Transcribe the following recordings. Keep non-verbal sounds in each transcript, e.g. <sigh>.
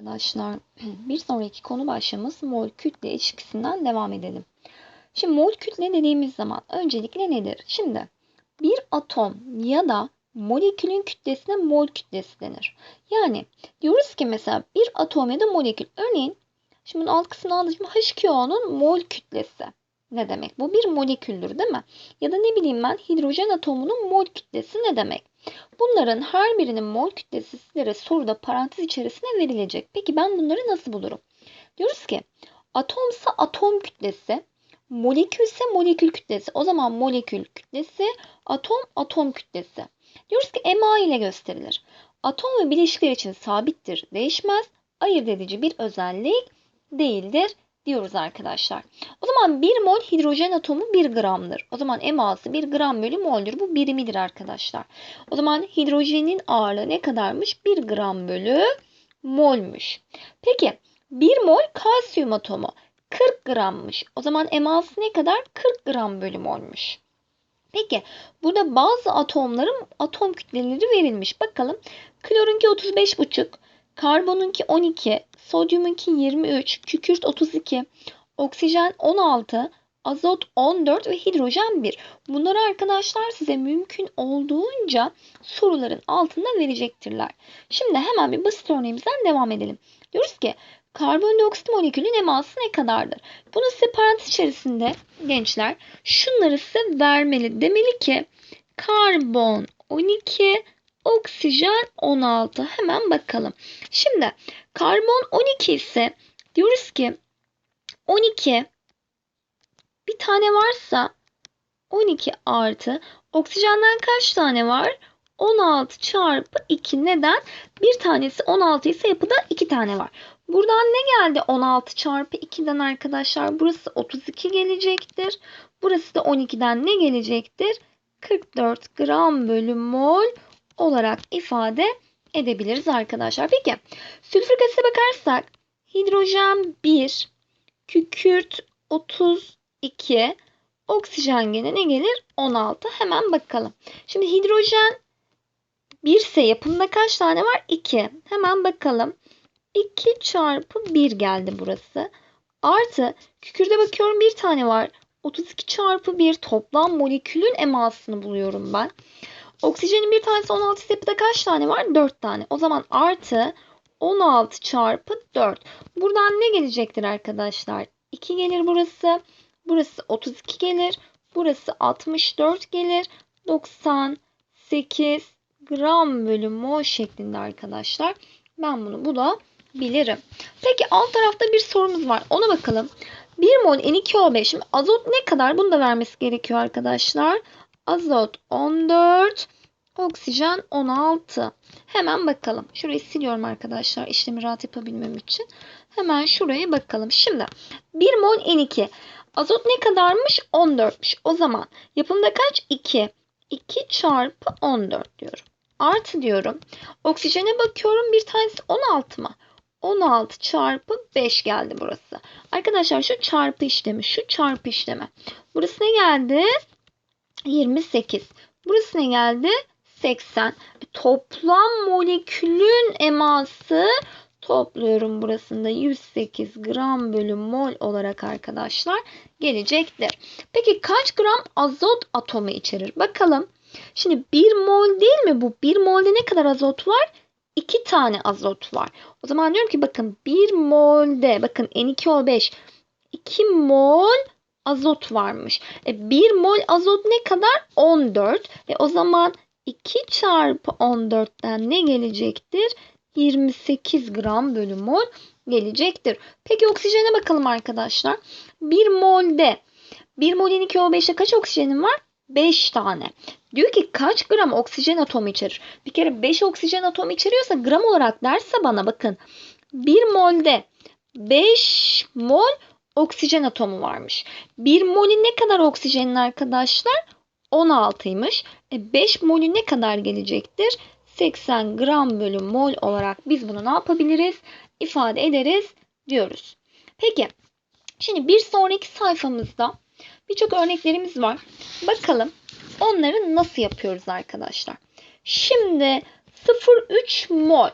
Arkadaşlar <clears throat> bir sonraki konu başlığımız mol kütle ilişkisinden devam edelim. Şimdi mol kütle dediğimiz zaman öncelikle nedir? Şimdi bir atom ya da molekülün kütlesine mol kütlesi denir. Yani diyoruz ki mesela bir atom ya da molekül. Örneğin şimdi bunun alt kısmını aldım. H2O'nun mol kütlesi. Ne demek? Bu bir moleküldür değil mi? Ya da ne bileyim ben hidrojen atomunun mol kütlesi ne demek? Bunların her birinin mol kütlesi sizlere soruda parantez içerisine verilecek. Peki ben bunları nasıl bulurum? Diyoruz ki atomsa atom kütlesi, molekülse molekül kütlesi. O zaman molekül kütlesi, atom atom kütlesi. Diyoruz ki MA ile gösterilir. Atom ve bileşikler için sabittir, değişmez, ayırt edici bir özellik değildir diyoruz arkadaşlar. O zaman 1 mol hidrojen atomu 1 gramdır. O zaman MA'sı 1 gram bölü mol'dür. Bu birimidir arkadaşlar. O zaman hidrojenin ağırlığı ne kadarmış? 1 gram bölü molmuş. Peki 1 mol kalsiyum atomu 40 grammış. O zaman MA'sı ne kadar? 40 gram bölü molmuş. Peki burada bazı atomların atom kütleleri verilmiş. Bakalım klorunki 35,5, karbonunki 12, sodyumunki 23, kükürt 32, oksijen 16, azot 14 ve hidrojen 1. Bunları arkadaşlar size mümkün olduğunca soruların altında verecektirler. Şimdi hemen bir basit örneğimizden devam edelim. Diyoruz ki karbondioksit molekülün eması ne kadardır? Bunu size parantez içerisinde gençler şunları size vermeli. Demeli ki karbon 12, oksijen 16. Hemen bakalım. Şimdi karbon 12 ise diyoruz ki 12 bir tane varsa 12 artı oksijenden kaç tane var? 16 çarpı 2 neden? Bir tanesi 16 ise yapıda 2 tane var. Buradan ne geldi 16 çarpı 2'den arkadaşlar? Burası 32 gelecektir. Burası da 12'den ne gelecektir? 44 gram bölü mol olarak ifade edebiliriz arkadaşlar. Peki sülfürik asite bakarsak hidrojen 1, kükürt 32, oksijen gene ne gelir? 16. Hemen bakalım. Şimdi hidrojen 1 ise yapımda kaç tane var? 2. Hemen bakalım. 2 çarpı 1 geldi burası. Artı kükürde bakıyorum bir tane var. 32 çarpı 1 toplam molekülün emasını buluyorum ben. Oksijenin bir tanesi 16 step'te kaç tane var? 4 tane. O zaman artı 16 çarpı 4. Buradan ne gelecektir arkadaşlar? 2 gelir burası. Burası 32 gelir. Burası 64 gelir. 98 gram bölü mol şeklinde arkadaşlar. Ben bunu bulabilirim. Peki alt tarafta bir sorumuz var. Ona bakalım. 1 mol N2O5. Şimdi azot ne kadar? Bunu da vermesi gerekiyor arkadaşlar. Azot 14. Oksijen 16. Hemen bakalım. Şurayı siliyorum arkadaşlar işlemi rahat yapabilmem için. Hemen şuraya bakalım. Şimdi 1 mol N2. Azot ne kadarmış? 14'müş. O zaman yapımda kaç? 2. 2 çarpı 14 diyorum. Artı diyorum. Oksijene bakıyorum. Bir tanesi 16 mı? 16 çarpı 5 geldi burası. Arkadaşlar şu çarpı işlemi, şu çarpı işlemi. Burası ne geldi? 28. Burası ne geldi? 80. Toplam molekülün eması topluyorum burasında 108 gram bölü mol olarak arkadaşlar gelecektir. Peki kaç gram azot atomu içerir? Bakalım. Şimdi 1 mol değil mi bu? 1 molde ne kadar azot var? 2 tane azot var. O zaman diyorum ki bakın 1 molde bakın N2O5 2 mol azot varmış. E, 1 mol azot ne kadar? 14. E, o zaman 2 çarpı 14'ten ne gelecektir? 28 gram bölü mol gelecektir. Peki oksijene bakalım arkadaşlar. 1 molde 1 molin 2O5'te kaç oksijenin var? 5 tane. Diyor ki kaç gram oksijen atomu içerir? Bir kere 5 oksijen atomu içeriyorsa gram olarak derse bana bakın. 1 molde 5 mol oksijen atomu varmış. 1 molin ne kadar oksijenin arkadaşlar? 16'ymış. E 5 molü ne kadar gelecektir? 80 gram bölü mol olarak biz bunu ne yapabiliriz? İfade ederiz diyoruz. Peki şimdi bir sonraki sayfamızda birçok örneklerimiz var. Bakalım onları nasıl yapıyoruz arkadaşlar. Şimdi 0,3 mol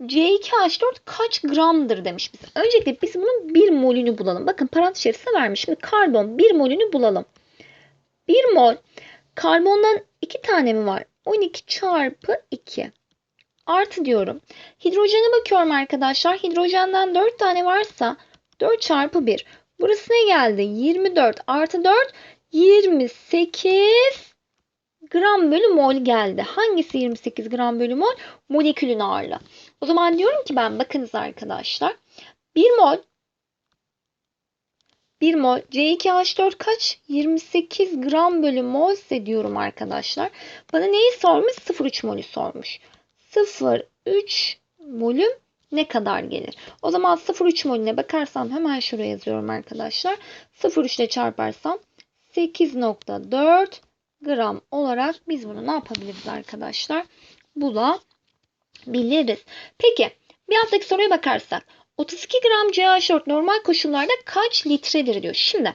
C2H4 kaç gramdır demiş bize. Öncelikle biz bunun 1 molünü bulalım. Bakın parantez içerisinde vermiş. Şimdi karbon 1 molünü bulalım. 1 mol karbondan 2 tane mi var? 12 çarpı 2. Artı diyorum. Hidrojene bakıyorum arkadaşlar. Hidrojenden 4 tane varsa 4 çarpı 1. Burası ne geldi? 24 artı 4 28 gram bölü mol geldi. Hangisi 28 gram bölü mol? Molekülün ağırlığı. O zaman diyorum ki ben bakınız arkadaşlar. 1 mol 1 mol C2H4 kaç? 28 gram bölü mol ise diyorum arkadaşlar. Bana neyi sormuş? 0,3 molü sormuş. 0,3 molüm ne kadar gelir? O zaman 0,3 molüne bakarsam hemen şuraya yazıyorum arkadaşlar. 0,3 ile çarparsam 8,4 gram olarak biz bunu ne yapabiliriz arkadaşlar? Bulabiliriz. Peki bir alttaki soruya bakarsak 32 gram CH4 normal koşullarda kaç litredir diyor. Şimdi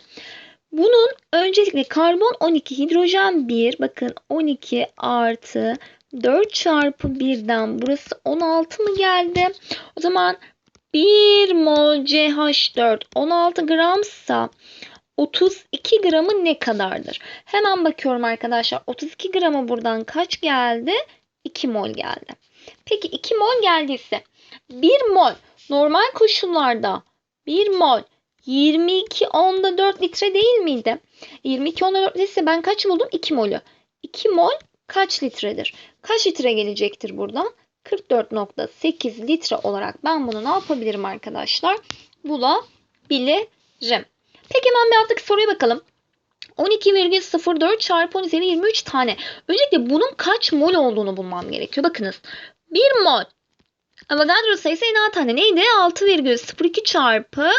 bunun öncelikle karbon 12, hidrojen 1. Bakın 12 artı 4 çarpı 1'den burası 16 mı geldi? O zaman 1 mol CH4 16 gramsa 32 gramı ne kadardır? Hemen bakıyorum arkadaşlar. 32 gramı buradan kaç geldi? 2 mol geldi. Peki 2 mol geldiyse 1 mol normal koşullarda 1 mol 22 onda 4 litre değil miydi? 22 onda 4 litre ben kaç buldum? 2 molü. 2 mol kaç litredir? Kaç litre gelecektir buradan? 44.8 litre olarak ben bunu ne yapabilirim arkadaşlar? Bulabilirim. Peki hemen bir alttaki soruya bakalım. 12,04 çarpı 10 üzeri 23 tane. Öncelikle bunun kaç mol olduğunu bulmam gerekiyor. Bakınız. 1 mol. Avogadro sayısı en az tane neydi? 6,02 çarpı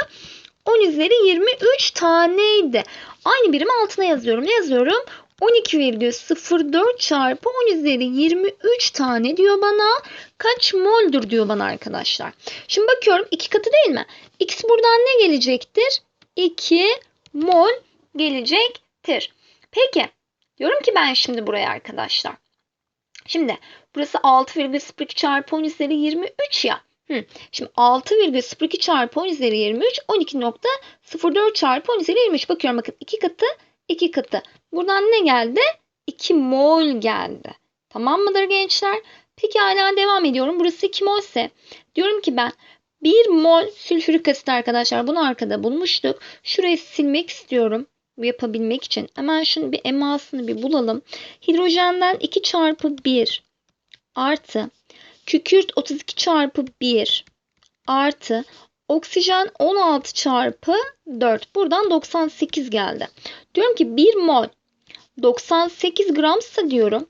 10 üzeri 23 taneydi. Aynı birimi altına yazıyorum. Ne yazıyorum? 12,04 çarpı 10 üzeri 23 tane diyor bana. Kaç moldur diyor bana arkadaşlar. Şimdi bakıyorum iki katı değil mi? X buradan ne gelecektir? 2 mol gelecektir. Peki diyorum ki ben şimdi buraya arkadaşlar. Şimdi burası 6,02 çarpı 10 üzeri 23 ya. Hı. Şimdi 6,02 çarpı 10 üzeri 23 12.04 çarpı 10 üzeri 23. Bakıyorum bakın 2 katı 2 katı. Buradan ne geldi? 2 mol geldi. Tamam mıdır gençler? Peki hala devam ediyorum. Burası 2 mol ise diyorum ki ben 1 mol sülfürik asit arkadaşlar. Bunu arkada bulmuştuk. Şurayı silmek istiyorum. Yapabilmek için. Hemen şunu bir emasını bir bulalım. Hidrojenden 2 çarpı 1 artı kükürt 32 çarpı 1 artı oksijen 16 çarpı 4. Buradan 98 geldi. Diyorum ki 1 mol 98 gramsa diyorum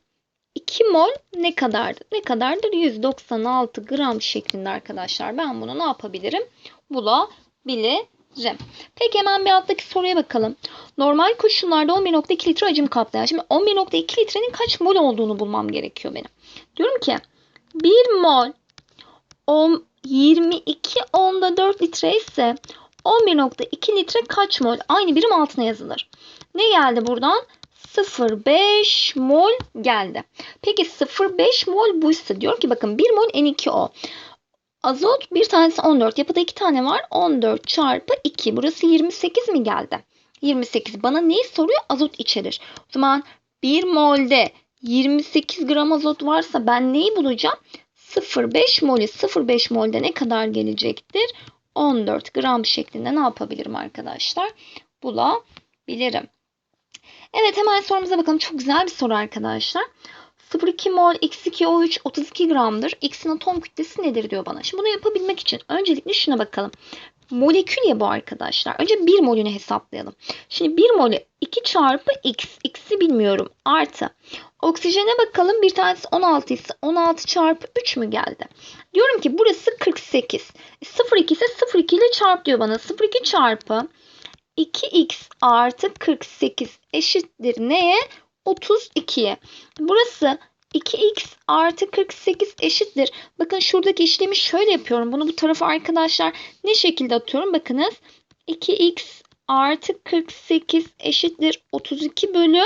2 mol ne kadardır? Ne kadardır? 196 gram şeklinde arkadaşlar. Ben bunu ne yapabilirim? Bulabilirim. Peki hemen bir alttaki soruya bakalım. Normal koşullarda 11.2 litre hacim kaplayan. Şimdi 11.2 litrenin kaç mol olduğunu bulmam gerekiyor benim. Diyorum ki 1 mol 10, 22 onda 4 litre ise 11.2 litre kaç mol? Aynı birim altına yazılır. Ne geldi buradan? 0,5 mol geldi. Peki 0,5 mol buysa diyor ki bakın 1 mol N2O. Azot bir tanesi 14. Yapıda 2 tane var. 14 çarpı 2. Burası 28 mi geldi? 28. Bana neyi soruyor? Azot içerir. O zaman 1 molde 28 gram azot varsa ben neyi bulacağım? 0,5 molü 0,5 molde ne kadar gelecektir? 14 gram şeklinde ne yapabilirim arkadaşlar? Bulabilirim. Evet hemen sorumuza bakalım. Çok güzel bir soru arkadaşlar. 0,2 mol X2O3 32 gramdır. X'in atom kütlesi nedir diyor bana. Şimdi bunu yapabilmek için öncelikle şuna bakalım. Molekül ya bu arkadaşlar. Önce 1 molünü hesaplayalım. Şimdi 1 molü 2 çarpı X. X'i bilmiyorum. Artı. Oksijene bakalım. Bir tanesi 16 ise 16 çarpı 3 mü geldi? Diyorum ki burası 48. 0,2 ise 0,2 ile çarp diyor bana. 0,2 çarpı 2x artı 48 eşittir neye? 32'ye. Burası 2x artı 48 eşittir. Bakın şuradaki işlemi şöyle yapıyorum. Bunu bu tarafa arkadaşlar ne şekilde atıyorum? Bakınız 2x artı 48 eşittir 32 bölü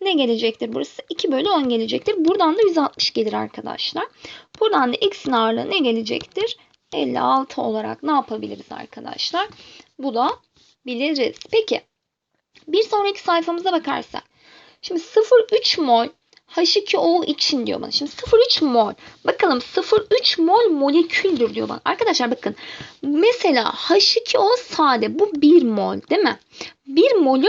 ne gelecektir burası? 2 bölü 10 gelecektir. Buradan da 160 gelir arkadaşlar. Buradan da x'in ağırlığı ne gelecektir? 56 olarak ne yapabiliriz arkadaşlar? Bulabiliriz. Peki bir sonraki sayfamıza bakarsak. Şimdi 0,3 mol H2O için diyor bana. Şimdi 0,3 mol. Bakalım 0,3 mol moleküldür diyor bana. Arkadaşlar bakın. Mesela H2O sade. Bu 1 mol değil mi? 1 molü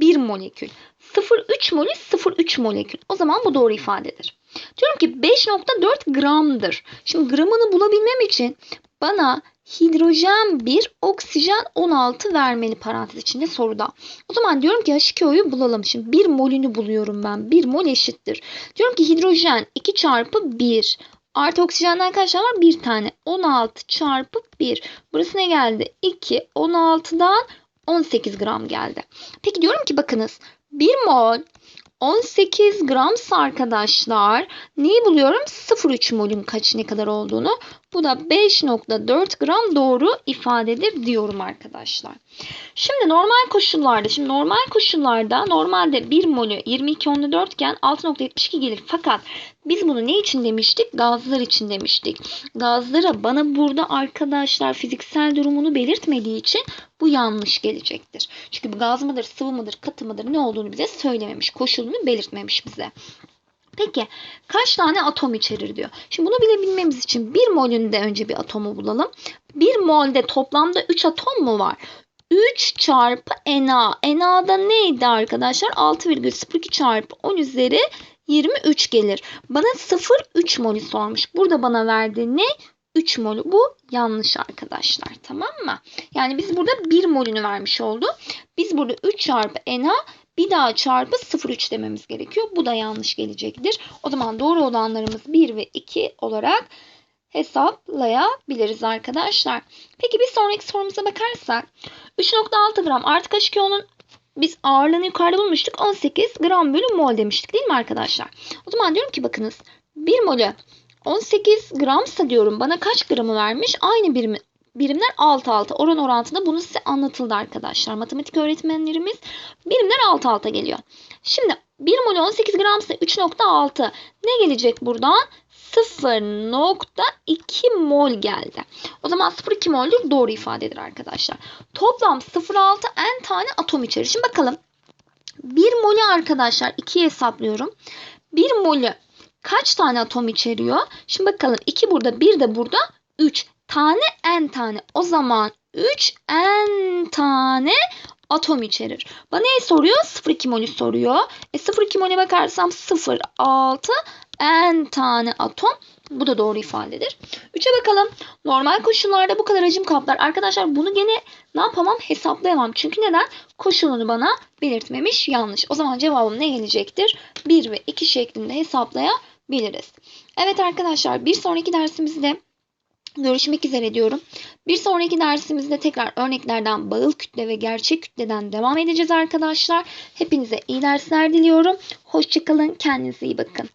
1 molekül. 0,3 molü 0,3 molekül. O zaman bu doğru ifadedir. Diyorum ki 5.4 gramdır. Şimdi gramını bulabilmem için bana hidrojen 1, oksijen 16 vermeli parantez içinde soruda. O zaman diyorum ki H2O'yu bulalım. Şimdi 1 molünü buluyorum ben. 1 mol eşittir. Diyorum ki hidrojen 2 çarpı 1 artı oksijenden kaç tane var? 1 tane. 16 çarpı 1. Burası ne geldi? 2. 16'dan 18 gram geldi. Peki diyorum ki bakınız 1 mol 18 gramsa arkadaşlar neyi buluyorum? 0,3 molün kaç ne kadar olduğunu. Bu da 5.4 gram doğru ifadedir diyorum arkadaşlar. Şimdi normal koşullarda, şimdi normal koşullarda normalde 1 molü 22 onlu 4 iken 6.72 gelir. Fakat biz bunu ne için demiştik? Gazlar için demiştik. Gazlara bana burada arkadaşlar fiziksel durumunu belirtmediği için bu yanlış gelecektir. Çünkü bu gaz mıdır, sıvı mıdır, katı mıdır ne olduğunu bize söylememiş. Koşulunu belirtmemiş bize. Peki kaç tane atom içerir diyor. Şimdi bunu bilebilmemiz için bir molünde önce bir atomu bulalım. Bir molde toplamda 3 atom mu var? 3 çarpı Na. Na'da neydi arkadaşlar? 6,02 çarpı 10 üzeri 23 gelir. Bana 0,3 molü sormuş. Burada bana verdiği ne? 3 molü. Bu yanlış arkadaşlar. Tamam mı? Yani biz burada 1 molünü vermiş oldu. Biz burada 3 çarpı Na bir daha çarpı 0,3 dememiz gerekiyor. Bu da yanlış gelecektir. O zaman doğru olanlarımız 1 ve 2 olarak hesaplayabiliriz arkadaşlar. Peki bir sonraki sorumuza bakarsak 3.6 gram artık H2O'nun biz ağırlığını yukarıda bulmuştuk. 18 gram bölü mol demiştik değil mi arkadaşlar? O zaman diyorum ki bakınız 1 molü 18 gramsa diyorum bana kaç gramı vermiş? Aynı birimi, birimler 6 6 oran orantıda bunu size anlatıldı arkadaşlar. Matematik öğretmenlerimiz birimler 6 6 geliyor. Şimdi 1 mol 18 gramsa 3.6 ne gelecek buradan? 0.2 mol geldi. O zaman 0.2 mol'dür doğru ifadedir arkadaşlar. Toplam 0.6 n tane atom içerir. Şimdi bakalım. 1 molü arkadaşlar 2'ye hesaplıyorum. 1 molü kaç tane atom içeriyor? Şimdi bakalım 2 burada 1 de burada 3 tane n tane. O zaman 3 n tane atom içerir. Bana ne soruyor? 0,2 molü soruyor. E 0,2 mol'e bakarsam 0,6 n tane atom. Bu da doğru ifadedir. 3'e bakalım. Normal koşullarda bu kadar hacim kaplar. Arkadaşlar bunu gene ne yapamam? Hesaplayamam. Çünkü neden? Koşulunu bana belirtmemiş. Yanlış. O zaman cevabım ne gelecektir? 1 ve 2 şeklinde hesaplayabiliriz. Evet arkadaşlar bir sonraki dersimizde görüşmek üzere diyorum. Bir sonraki dersimizde tekrar örneklerden bağıl kütle ve gerçek kütleden devam edeceğiz arkadaşlar. Hepinize iyi dersler diliyorum. Hoşçakalın. Kendinize iyi bakın.